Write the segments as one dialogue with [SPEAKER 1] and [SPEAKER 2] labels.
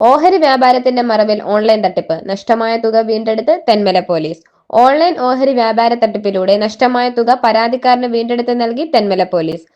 [SPEAKER 1] ഓഹരി വ്യാപാരത്തിന്റെ മറവിൽ ഓൺലൈൻ തട്ടിപ്പ്. നഷ്ടമായ തുക വീണ്ടെടുത്ത് തെന്മല പോലീസ്. ഓൺലൈൻ ഓഹരി വ്യാപാര തട്ടിപ്പിലൂടെ നഷ്ടമായ തുക പരാതിക്കാരന് വീണ്ടെടുത്ത് നൽകി തെന്മല പോലീസ്.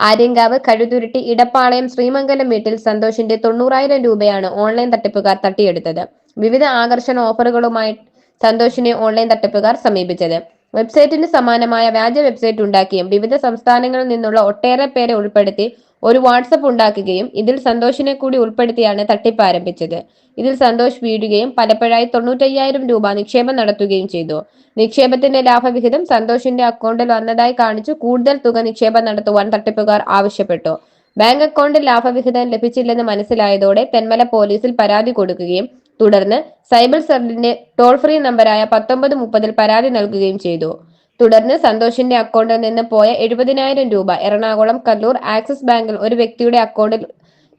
[SPEAKER 1] ആര്യങ്കാവ് കഴുതുരുട്ടി ഇടപ്പാളയം ശ്രീമംഗലം വീട്ടിൽ സന്തോഷിന്റെ തൊണ്ണൂറായിരം രൂപയാണ് ഓൺലൈൻ തട്ടിപ്പുകാർ തട്ടിയെടുത്തത്. വിവിധ ആകർഷണ ഓഫറുകളുമായി സന്തോഷിനെ ഓൺലൈൻ തട്ടിപ്പുകാർ സമീപിച്ചത്. വെബ്സൈറ്റിന് സമാനമായ വ്യാജ വെബ്സൈറ്റ് ഉണ്ടാക്കിയും വിവിധ സംസ്ഥാനങ്ങളിൽ നിന്നുള്ള ഒട്ടേറെ പേരെ ഉൾപ്പെടുത്തി ഒരു വാട്സപ്പ് ഉണ്ടാക്കുകയും ഇതിൽ സന്തോഷിനെ കൂടി ഉൾപ്പെടുത്തിയാണ് തട്ടിപ്പ് ആരംഭിച്ചത്. ഇതിൽ സന്തോഷ് വീഴുകയും പലപ്പോഴായി തൊണ്ണൂറ്റയ്യായിരം രൂപ നിക്ഷേപം നടത്തുകയും ചെയ്തു. നിക്ഷേപത്തിന്റെ ലാഭവിഹിതം സന്തോഷിന്റെ അക്കൗണ്ടിൽ വന്നതായി കാണിച്ചു കൂടുതൽ തുക നിക്ഷേപം നടത്തുവാൻ തട്ടിപ്പുകാർ ആവശ്യപ്പെട്ടു. ബാങ്ക് അക്കൗണ്ടിൽ ലാഭവിഹിതം ലഭിച്ചില്ലെന്ന് മനസ്സിലായതോടെ തെന്മല പോലീസിൽ പരാതി കൊടുക്കുകയും തുടർന്ന് സൈബർ സെല്ലിന്റെ ടോൾ ഫ്രീ നമ്പറായ പത്തൊമ്പത് മുപ്പതിൽ പരാതി നൽകുകയും ചെയ്തു. തുടർന്ന് സന്തോഷിന്റെ അക്കൗണ്ടിൽ നിന്ന് പോയ എഴുപതിനായിരം രൂപ എറണാകുളം കല്ലൂർ ആക്സിസ് ബാങ്കിൽ ഒരു വ്യക്തിയുടെ അക്കൗണ്ടിൽ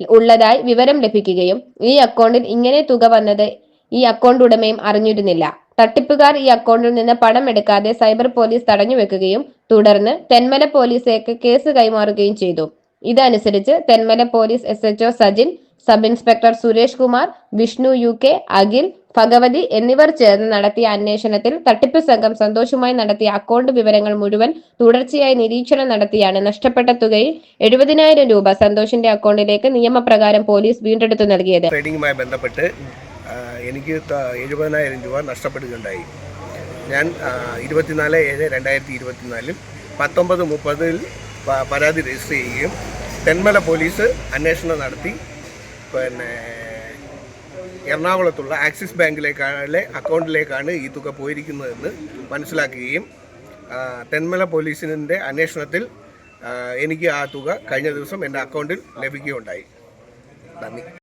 [SPEAKER 1] ഉള്ളതായി വിവരം ലഭിക്കുകയും ഈ അക്കൗണ്ടിൽ ഇങ്ങനെ തുക വന്നത് ഈ അക്കൗണ്ട് ഉടമയും അറിഞ്ഞിരുന്നില്ല. തട്ടിപ്പുകാർ ഈ അക്കൗണ്ടിൽ നിന്ന് പണം എടുക്കാതെ സൈബർ പോലീസ് തടഞ്ഞു വെക്കുകയും തുടർന്ന് തെന്മല പോലീസേക്ക് കേസ് കൈമാറുകയും ചെയ്തു. ഇതനുസരിച്ച് Thenmala police S Sajin sub inspector Suresh Kumar Vishnu U K Akhil Bhagavathi എന്നിവർ ചേർന്ന് നടത്തിയ അന്വേഷണത്തിൽ തട്ടിപ്പ് സംഘം സന്തോഷമായി നടത്തിയ അക്കൗണ്ട് വിവരങ്ങൾ മുഴുവൻ തുടർച്ചയായി നിരീക്ഷണം നടത്തിയാണ് നഷ്ടപ്പെട്ട തുകയിൽ എഴുപതിനായിരം രൂപ സന്തോഷിന്റെ അക്കൗണ്ടിലേക്ക് നിയമപ്രകാരം പോലീസ് വീണ്ടെടുത്തു നൽകിയത്.
[SPEAKER 2] ട്രേഡിംഗുമായി ബന്ധപ്പെട്ട് എനിക്ക് എഴുപതിനായിരം രൂപ നഷ്ടപ്പെടുകയുണ്ടായി. ഞാൻ ഇരുപത്തിനാല് ഏഴ് രണ്ടായിരത്തി ഇരുപത്തിനാലിൽ പത്തൊമ്പത് മുപ്പതിൽ പരാതി രജിസ്റ്റർ ചെയ്യുകയും തെന്മല പോലീസ് അന്വേഷണം നടത്തി. പിന്നെ എറണാകുളത്തുള്ള ആക്സിസ് ബാങ്കിലേക്കാണ് അക്കൗണ്ടിലേക്കാണ് ഈ തുക പോയിരിക്കുന്നതെന്ന് മനസ്സിലാക്കുകയും തെന്മല പോലീസിന്റെ അന്വേഷണത്തിൽ എനിക്ക് ആ തുക കഴിഞ്ഞ ദിവസം എന്റെ അക്കൗണ്ടിൽ ലഭിക്കുകയുണ്ടായി. നന്ദി.